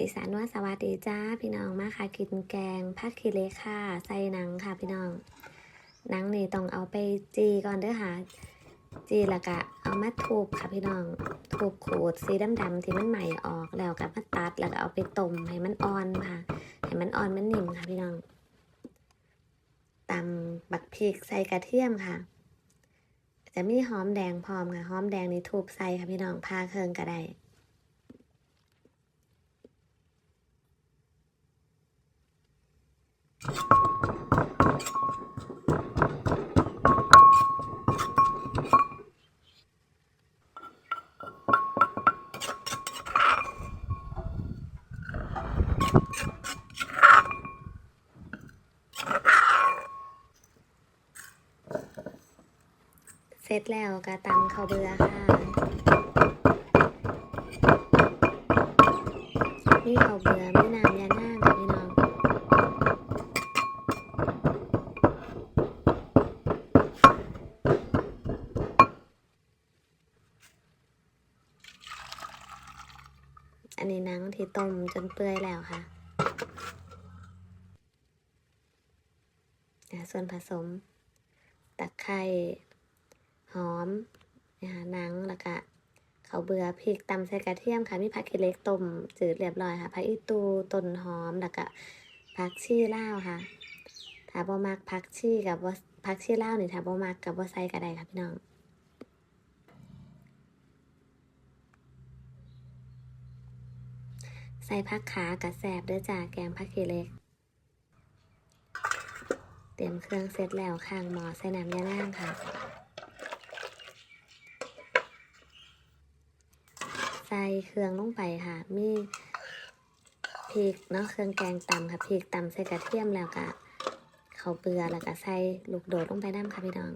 อีสานว่าสวัสดีจ้าพี่น้องมาค่ะกินแกงผักขี้เล็กค่ะใส่หนังค่ะพี่น้องหนังนี่ต้องเอาไปจีก่อนเด้อค่ะ จีแล้วก็เอามาทุบค่ะพี่น้องทุบขูดสีดำๆที่มันใหม่ออกแล้วก็มาตัดแล้วก็เอาไปต้มให้มันอ่อนค่ะให้มันอ่อนมันนิ่มค่ะพี่น้องตำบักพริกใส่กระเทียมค่ะ จะมีหอมแดงพร้อมค่ะหอมแดงนี่ทุบใส่ค่ะพี่น้องพาเครื่องก็ได้ เสร็จแล้วก็ตำข้าวเบือค่ะ มีข้าวเบือมีน้ำยา อันนี้นังที่ต้มจนเปื่อยแล้วค่ะ ส่วนผสม ตะไคร้หอมนะคะหนังแล้วก็เขาเบือพริกตำใส่กระเทียมค่ะ มีผักขี้เล็กต้มจืดเรียบร้อยค่ะผักอีตูต้นหอมแล้วก็ผักชีลาวค่ะถ้าบ่มักผักชีกับผักชีลาวนี่ถ้าบ่มักกับบ่ใส่ก็ได้ค่ะพี่น้อง ใส่ผักขากับแสบด้อจ้าแกงผักขี้เล็ก เตรียมเครื่องเสร็จแล้วข้างหมอใส่น้ำยาล่างค่ะ ใส่เครื่องลงไปค่ะ มีพริกเนาะเครื่องแกงตำค่ะพริกตำใส่กระเทียมแล้วก็เขาวเปลือแล้วก็ใส่ลูกโดดลงไปน้ำค่ะพี่น้อง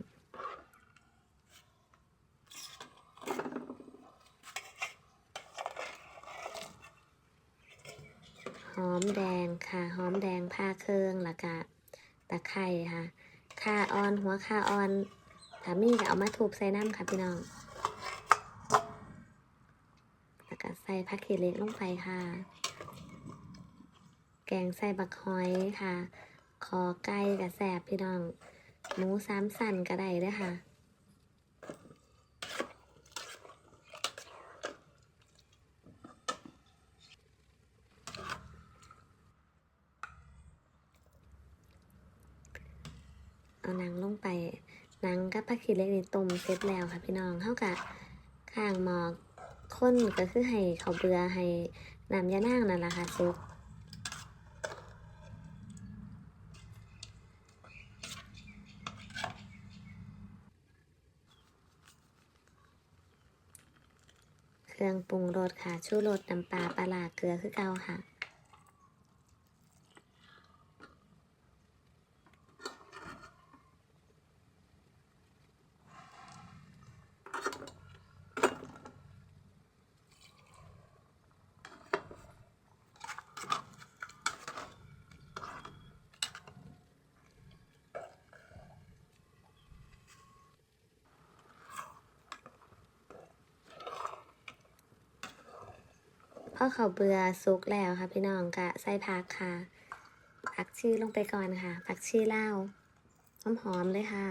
ห อมแดงค่ะหอมแดงผ้าเครื่องแล้วก็ตะไคร้ค่ะข่าออนหัวข่าออนถามีก็เอามาทุบใส่น้ำค่ะพี่น้องแล้วก็ใส่ผักขี้เล็กลงไปค่ะ แกงใส่บักหอยค่ะ คอไก่กับแสบพี่น้องหมูสามสันก็ได้ด้วยค่ะ เอาหนังลงไป หนังกับผักขี้เล็กนี่ต้มเสร็จแล้วค่ะพี่น้องเท่ากับข้างหมอกข้นก็คือให้เขาเบือให้น้ำยานางนั่นแหละค่ะซุกเครื่องปรุงรสค่ะชูรสน้ำปลาปลาร้าเกลือคือเก่าค่ะ พอเขาเบื่อซุกแล้วค่ะพี่น้องก็ใส่ผักค่ะผักชีลงไปก่อนค่ะผักชีลาหอมๆเลยค่ะ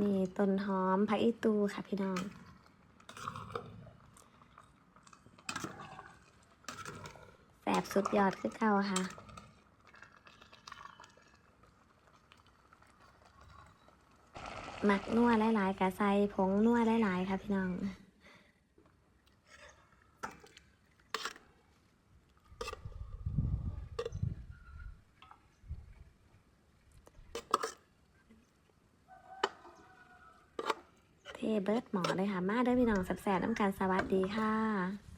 นี่ต้นหอมผักอีตูค่ะพี่น้อง แสบสุดยอดคือเก่าค่ะหมักนัวหลายๆกะใส่ผงนัวหลายๆค่ะพี่น้อง เบิร์ดหมอเลยค่ะ มาเด้อพี่น้องแสบๆน้ำกันสวัสดีค่ะ